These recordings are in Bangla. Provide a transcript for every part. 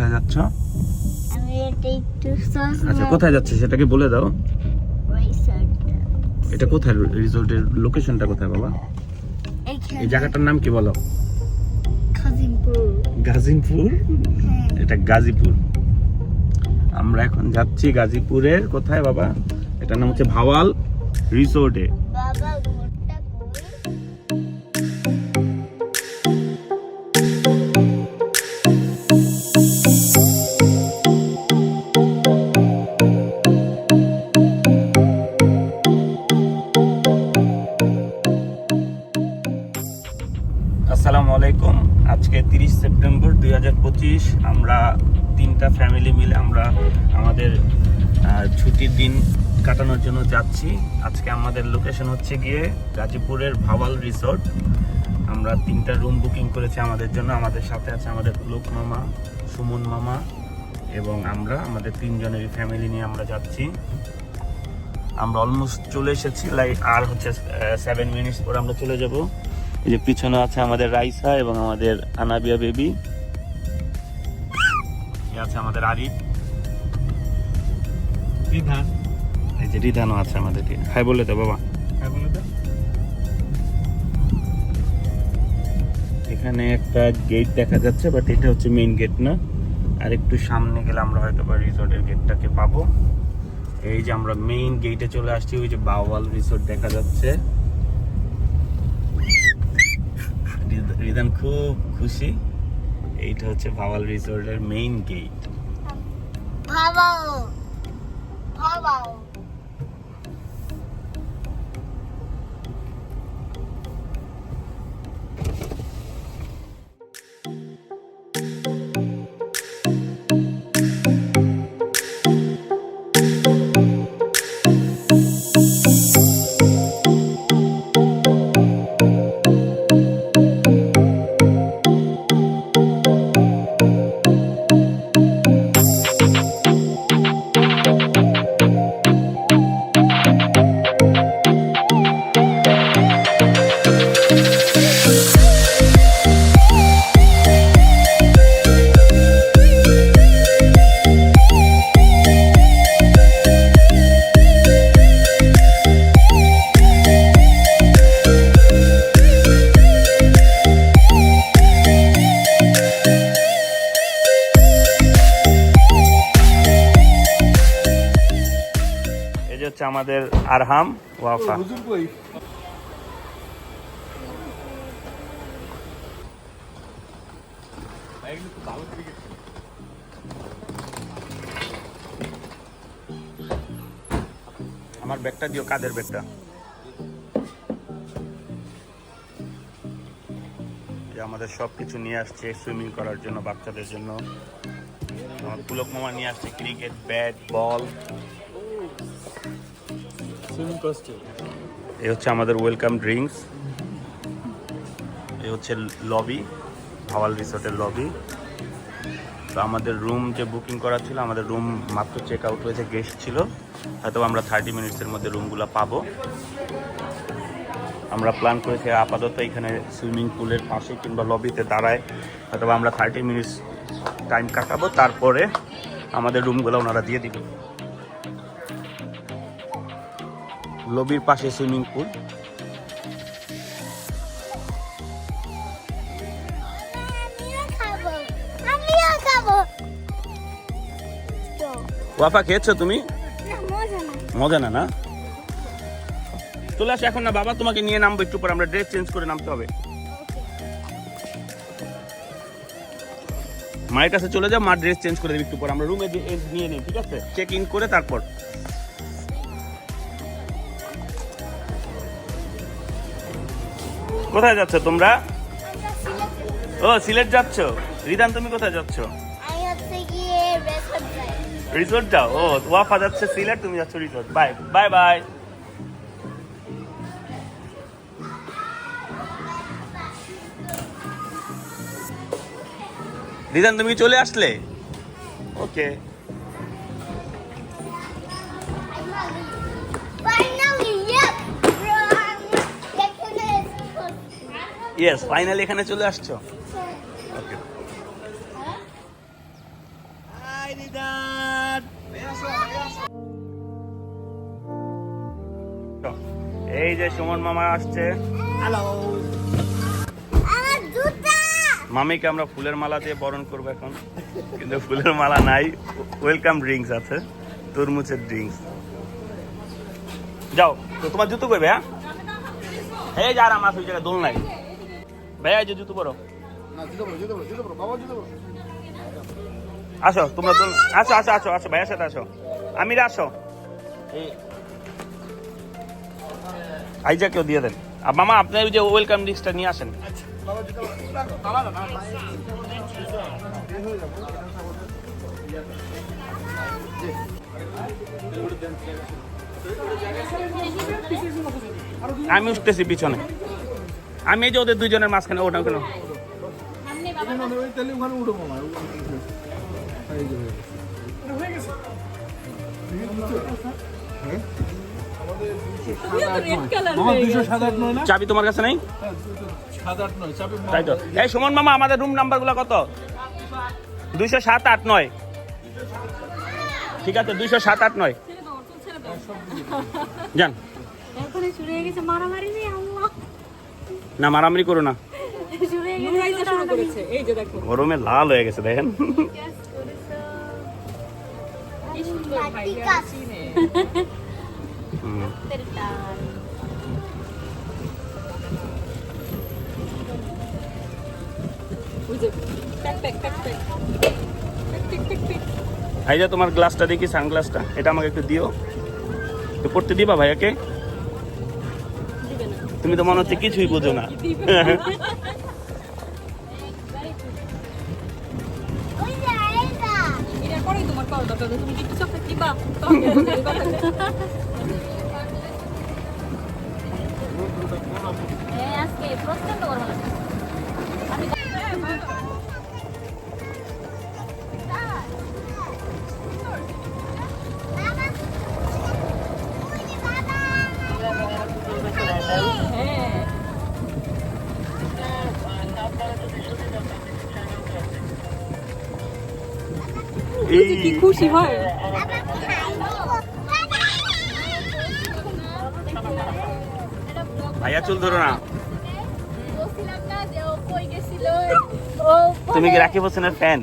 কোথায় যাচ্ছ? আমি এটা একটু আচ্ছা কোথায় যাচ্ছে সেটাকে বলে দাও। এটা কোথায়? রিসোর্টের লোকেশনটা কোথায় বাবা? এই জায়গাটার নাম কি বলো? গাজীপুর হ্যাঁ। এটা গাজীপুর আমরা এখন যাচ্ছি গাজীপুরের কোথায় বাবা? এটার নাম হচ্ছে ভাওয়াল রিসোর্টে। আমাদের ছুটির দিন কাটানোর জন্য যাচ্ছি। আজকে আমাদের লোকেশন হচ্ছে গিয়ে গাজীপুরের ভাওয়াল রিসোর্ট আমরা তিনটা রুম বুকিং করেছি আমাদের জন্য। আমাদের সাথে আছে আমাদের লোক মামা, সুমন মামা এবং আমরা, আমাদের তিনজনের ফ্যামিলি নিয়ে আমরা যাচ্ছি। আমরা অলমোস্ট চলে এসেছি লাইক আর হচ্ছে সেভেন মিনিটস পর আমরা চলে যাব। এই যে পিছনে আছে আমাদের রাইসা এবং আমাদের আনাবিয়া বেবি আছে আমাদের আরিফ। বিধান এই যে রিধানও আছে আমাদের হাই বলে তো বাবা। হ্যাঁ বলে দাও। এখানে একটা গেট দেখা যাচ্ছে বাট এটা হচ্ছে মেইন গেট না। আর একটু সামনে গেলে আমরা হয়তো বা রিসোর্টের গেটটাকে পাবো। এই যে আমরা মেইন গেটে চলে আসছি ওই যে বাওয়াল রিসোর্ট দেখা যাচ্ছে। রিদ- রিদান খুব খুশি। এইটা হচ্ছে ভাওয়াল রিসোর্টের মেইন গেট ভাবাও 哇 আমাদের আরহাম ওয়াফা। আমার ব্যাগটা দিও, কাদের ব্যাগটা? আমাদের সব কিছু নিয়ে আসছে সুইমিং করার জন্য বাচ্চাদের জন্য। আমার পুলক মামা নিয়ে আসছে ক্রিকেট ব্যাট বল এই হচ্ছে আমাদের ওয়েলকাম ড্রিঙ্কস। এই হচ্ছে লবি, ভাওয়াল রিসোর্টের লবি। তো আমাদের রুম যে বুকিং করা ছিল, আমাদের রুম মাত্র চেক আউট হয়েছে গেস্ট ছিল। হয়তো আমরা থার্টি মিনিটসের মধ্যে রুমগুলো পাবো। আমরা প্ল্যান করেছি আপাতত এখানে সুইমিং পুলের পাশে কিংবা লবিতে দাঁড়ায়। হয়তো আমরা থার্টি মিনিটস টাইম কাটাবো, তারপরে আমাদের রুমগুলো ওনারা দিয়ে দিবে। লবির পাশে সুইমিং পুল। ওয়াফা, খেয়েছো তুমি? মজা না না? চলে আসো, এখন না, বাবা তোমাকে নিয়ে নামবো, একটু পর আমরা ড্রেস চেঞ্জ করে নামতে হবে। মায়ের কাছে চলে যাও, মা ড্রেস চেঞ্জ করে দেবে, একটু পর আমরা রুমে নিয়ে নিই, ঠিক আছে? চেক ইন করে তারপর। কোথায় যাচ্ছ তোমরা? ও সিলেট যাচ্ছ? রিদান তুমি কোথায় যাচ্ছ? রিসোর্ট যাও? ও ওয়াফা যাচ্ছে সিলেট তুমি যাচ্ছ রিসোর্ট বাই বাই বাই রিদান তুমি চলে আসলে? ওকে ইয়েস ফাইনালি এখানে চলে আসছো? এই যে সুমন মামা আসছে। মামিকে আমরা ফুলের মালা দিয়ে বরণ করব এখন। কিন্তু ফুলের মালা নাই। ওয়েলকাম ড্রিঙ্কস আছে। তরমুজের ড্রিঙ্কস যাও তো তোমার জুতো করবে হ্যাঁ? এই যারা আমার ওই জায়গায় দোল নাই। ভাইয়া যে জুতো পরো। আসো তোমরা দোল আসো আসো আসো আসো ভাইয়ার সাথে আসো। আমিরা আসো। এই আইজাকেও দিয়ে দেন। আর মামা আপনার ওই যে ওয়েলকাম ড্রিঙ্কসটা নিয়ে আসেন। আমি উঠতেছি পিছনে। আমি এই যে ওদের দুজনের মাঝখানে ওটা কেন চাবি তোমার কাছে নাই? তাই তো। এই সুমন মামা আমাদের রুম নাম্বারগুলো কত? দুইশো সাত আট নয়। ঠিক আছে দুইশো সাত আট নয়। যান। এখনই না, মারামারি করো না। গরমে লাল হয়ে গেছে, দেখেন। ভাইয়া, তোমার গ্লাসটা দেখি, সানগ্লাসটা। এটা আমাকে একটু দিও। পড়তে দিবা ভাইয়াকে? তুমি তো মনে হচ্ছে কিছুই বোঝো না। ওই এই কি খুশি হয়? ভাইয়া চুল ধরো না। তুমি কি রাকিব হোসেনের ফ্যান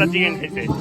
একটা চিকেন খাইছে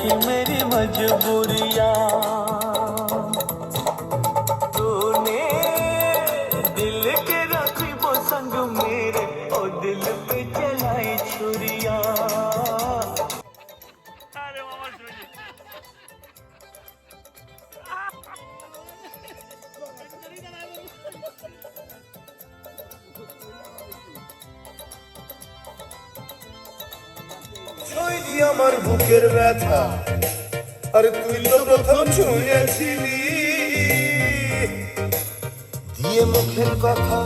थी मेरी मजबूरिया। দিয়ে মুখের কথা।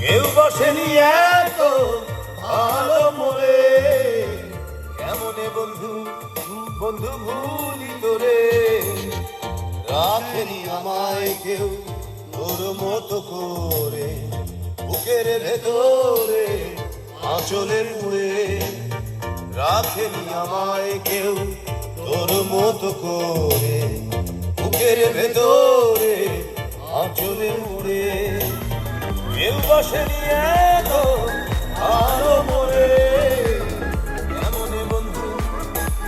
কেউ বসেনি এত ভালো মরে কেমনে বন্ধু বন্ধু ভুলি তোরে রাখেনি আমায় কেউ তোর মতো করে। বুকের ভেতরে, আঁচলের মুড়ে। রাখেনি আমায় কেউ তোর মতো করে। বুকের ভেতরে আঁচলে মুড়ে কেউ বসেনি এত আরও মরে এমন বন্ধু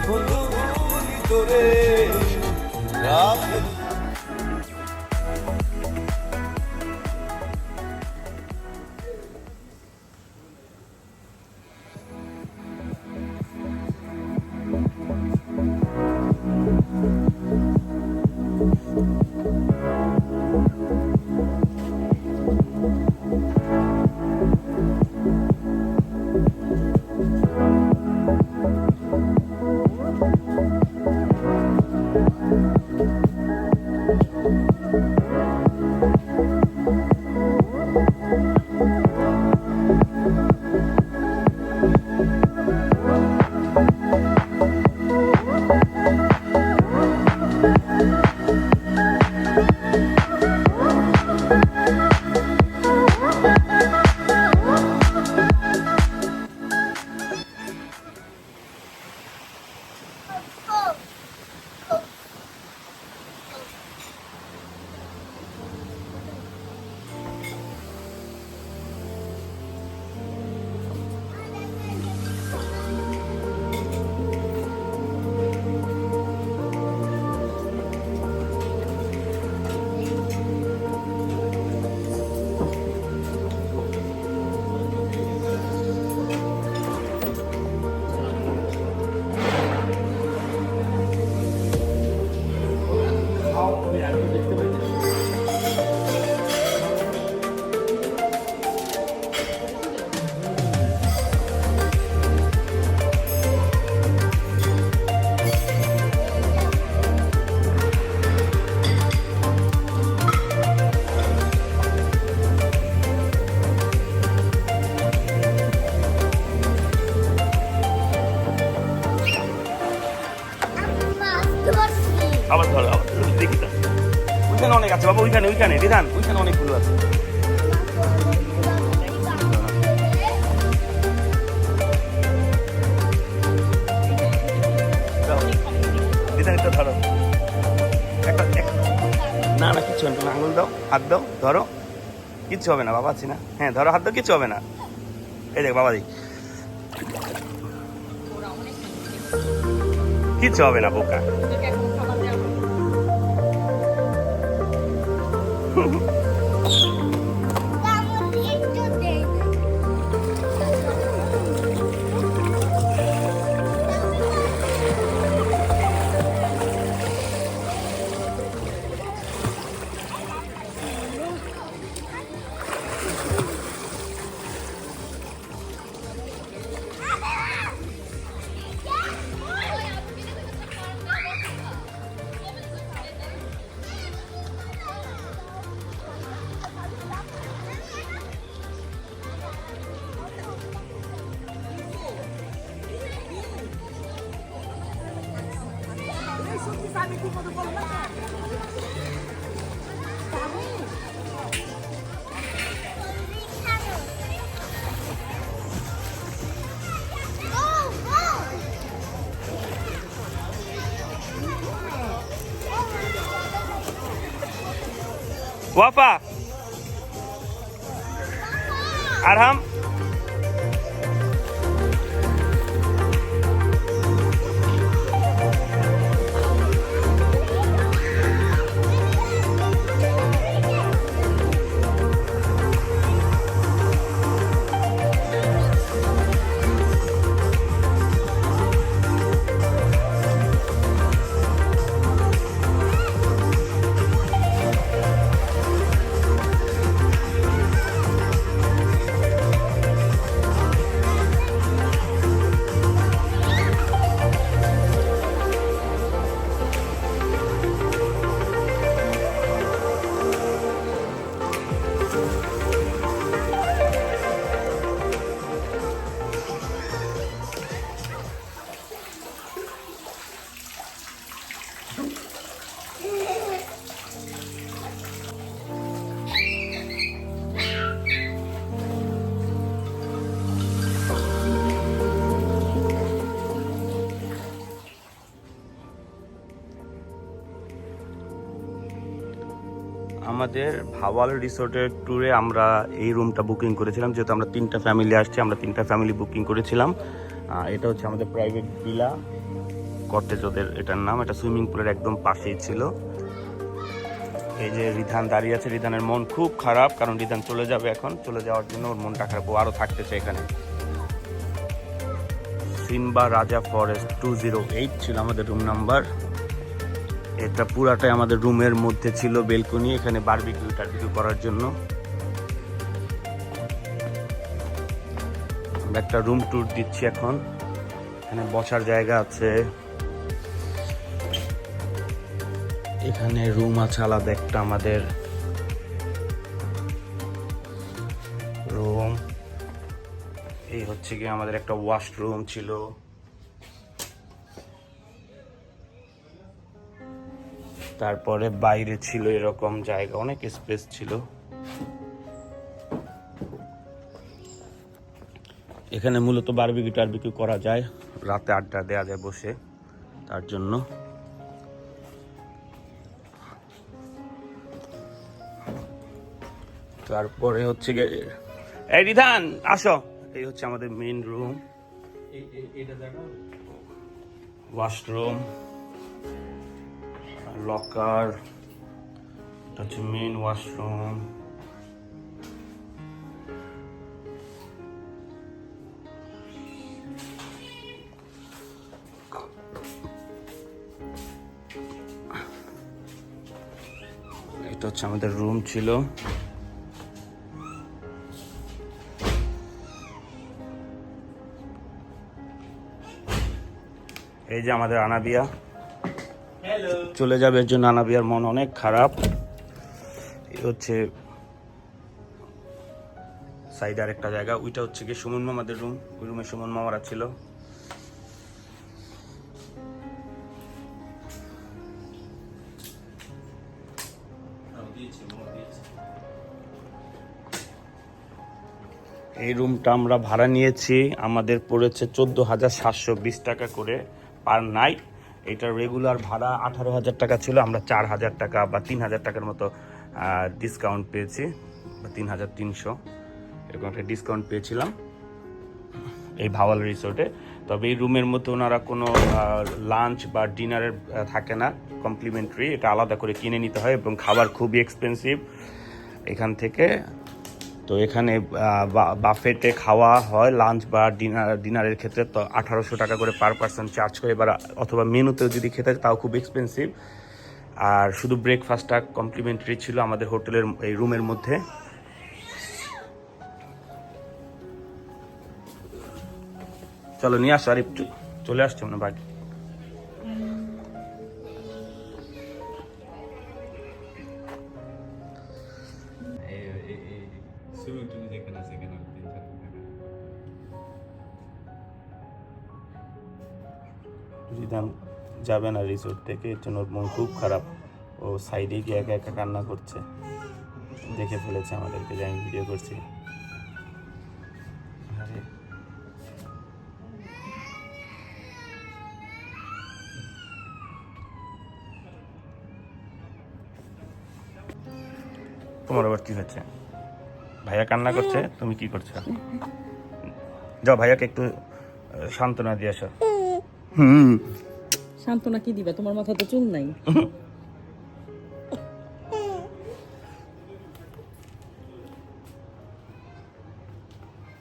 বন্ধু তোরে রাখেনি ওইখানে অনেক আছে বাবা, ওইখানে ওইখানে বিধান ওইখানে অনেকগুলো আছে। বিধান ধরো। একটা, এক- না না, কিচ্ছু হবে আঙুল দাও, হাত দাও, ধরো। কিচ্ছু হবে না, বাবা, আছি না। হ্যাঁ ধরো, হাত দাও, কিচ্ছু হবে না। এই দেখ, বাবা দিই কিচ্ছু হবে না, বোকা। Oh, ওয়াপা আরহাম আমাদের ভাওয়াল রিসোর্টের ট্যুরে আমরা এই রুমটা বুকিং করেছিলাম। যেহেতু আমরা তিনটা ফ্যামিলি আসছি, আমরা তিনটা ফ্যামিলি বুকিং করেছিলাম। এটা হচ্ছে আমাদের প্রাইভেট ভিলা কটেজ ওদের এটার নাম। এটা সুইমিং পুলের একদম পাশেই ছিল। এই যে রিধান দাঁড়িয়ে আছে, রিধানের মন খুব খারাপ, কারণ রিধান চলে যাবে এখন। চলে যাওয়ার জন্য ওর মনটা খারাপ, ও আরও থাকতেছে এখানে। সিম্বা রাজা ফরেস্ট টু জিরো এইট ছিল আমাদের রুম নাম্বার এটা পুরাটাই আমাদের রুমের মধ্যে ছিল, বেলকনি, এখানে বারবিকিউ টারবিকিউ করার জন্য। একটা রুম ট্যুর দিচ্ছি এখন। এখানে বসার জায়গা আছে। এখানে রুম আছে আলাদা একটা আমাদের রুম এই হচ্ছে কি আমাদের একটা ওয়াশরুম ছিল। তারপরে বাইরে ছিল এরকম জায়গা অনেক স্পেস ছিল। এখানে মূলত বারবিকিউ টারবিকিউ করা যায় রাতে আড্ডা দেওয়া যায় বসে তার জন্য। তারপরে হচ্ছে এই রিধান আসো। এই হচ্ছে আমাদের মেইন রুম ওয়াশরুম লকার এটা হচ্ছে মেইন ওয়াশরুম এটা হচ্ছে আমাদের রুম ছিল। এই যে আমাদের আনাবিয়া। চলে যাবে, এর জন্য আনাবিয়ার মন অনেক খারাপ। হচ্ছে সাইডে আরেকটা জায়গা, ওইটা হচ্ছে কি সুমন মামাদের রুম ওই রুমে সুমন মামারা ছিল। এই রুমটা আমরা ভাড়া নিয়েছি, আমাদের পড়েছে চোদ্দ হাজার সাতশো বিশ টাকা করে পার নাইট এটার রেগুলার ভাড়া আঠারো হাজার টাকা ছিল, আমরা চার হাজার টাকা বা তিন হাজার টাকার মতো ডিসকাউন্ট পেয়েছি, বা তিন হাজার তিনশো এরকম একটা ডিসকাউন্ট পেয়েছিলাম এই ভাওয়াল রিসোর্টে তবে এই রুমের মধ্যে ওনারা কোনো লাঞ্চ বা ডিনারের থাকে না কমপ্লিমেন্টারি এটা আলাদা করে কিনে নিতে হয় এবং খাবার খুবই এক্সপেন্সিভ এখান থেকে তো এখানে বাফেটে খাওয়া হয় লাঞ্চ বা ডিনার ডিনারের ক্ষেত্রে তো আঠারোশো টাকা করে পার পার্সন চার্জ করে এবার অথবা মেনুতেও যদি খেতে তাও খুব এক্সপেন্সিভ আর শুধু ব্রেকফাস্টটা কমপ্লিমেন্টারি ছিল আমাদের হোটেলের, এই রুমের মধ্যে। চলো নিয়ে আসো আর একটু চলে আসছে হয়। বাড়ি রিদান যাবে না রিসোর্ট থেকে, এর জন্য মন খুব খারাপ। ও সাইডে গিয়ে একা একা কান্না করছে। দেখে ফেলেছে আমাদেরকে যে আমি ভিডিও করছি। তোমার আবার কি হচ্ছে ভাইয়া কান্না করছে, তুমি কি করছ? যাও ভাইয়াকে একটু সান্ত্বনা দিয়ে আসো। হুম। সান্ত্বনা কি দিবা? তোমার মাথা তো চুল নাই।